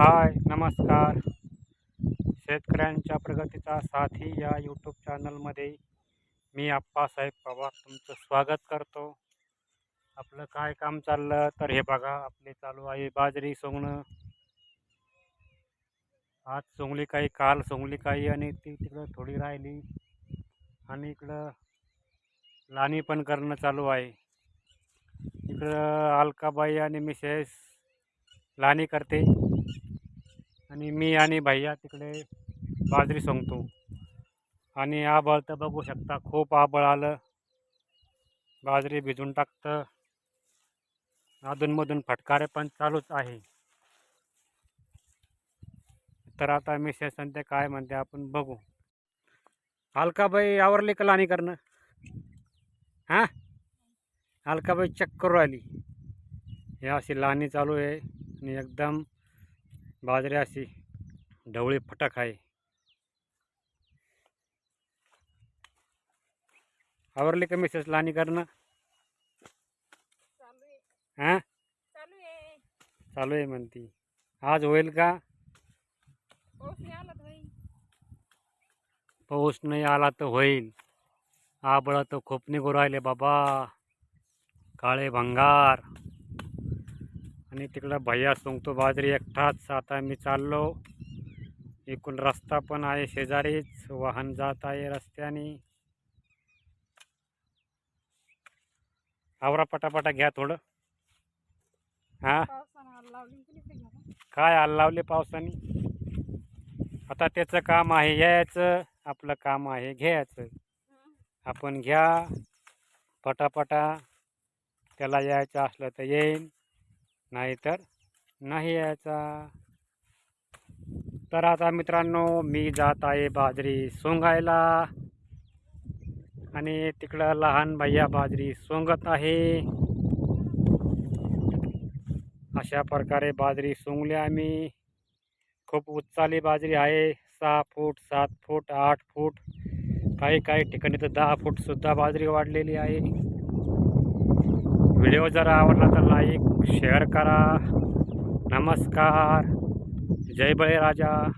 हाय नमस्कार. शेतकऱ्यांच्या प्रगतीचा साथी या यूट्यूब चॅनलमध्ये मी आप्पासाहेब पवार तुमचं स्वागत करतो. आपलं काय काम चाललं तर हे बघा आपले चालू आहे बाजरी सोंगणं. आज सोंगली काही काल सोंगली काही आणि ती तिकडं थोडी राहिली. आणि इकडं लाणी पण करणं चालू आहे. इकडं अलकाबाई आणि मिसेस लाणी करते. आणि मी आणि भैया तिकडे बाजरी सोंगतो. आणि आबळ तर बघू शकता खूप आबळ आलं. बाजरी भिजून टाकतं. अधूनमधून फटकारे पण चालूच आहे. तर आता मिसेस ते काय म्हणते आपण बघू. अलकाबाई आवरली का लाणी करणं? हां? अलकाबाई चक्कर आली. हे अशी लाणी चालू आहे आणि एकदम बाजरी अशी ढवळी फटक आहे. आवरली का मिसेस लाणी करणं? चालू आहे. हां चालू आहे. म्हणती. आज होईल का? पाऊस नाही आला तर होईल. पाऊस नाही आला तर होईल. आबळ तर खूप निघू राहिले बाबा. काळे भंगार. आणि तिकडं भैया सोंगतो बाजरी एकटाच आता मी चाललो. एकूण रस्ता पण आहे शेजारीच. वाहन जात आहे रस्त्याने. आवरा पटापटा घ्या थोडं. हां? काय आल लावले पावसाने? आता त्याचं काम आहे यायचं. आपलं काम आहे घ्यायचं. आपण घ्या. पटापटा. त्याला यायचं असलं तर येईन. नाहीतर नाही यायचा. तर आता मित्रांनो मी जात आहे बाजरी सोंगायला. आणि तिकडं लहान भैया बाजरी सोंगत आहे. अशा प्रकारे बाजरी सोंगली आम्ही. खूप उच्चाली बाजरी आहे. सहा फूट सात फूट आठ फूट. काही काही ठिकाणी तर दहा फूटसुद्धा बाजरी वाढलेली आहे. व्हिडिओ जर आवडला तर लाईक शेअर करा. नमस्कार. जय बळीराजा.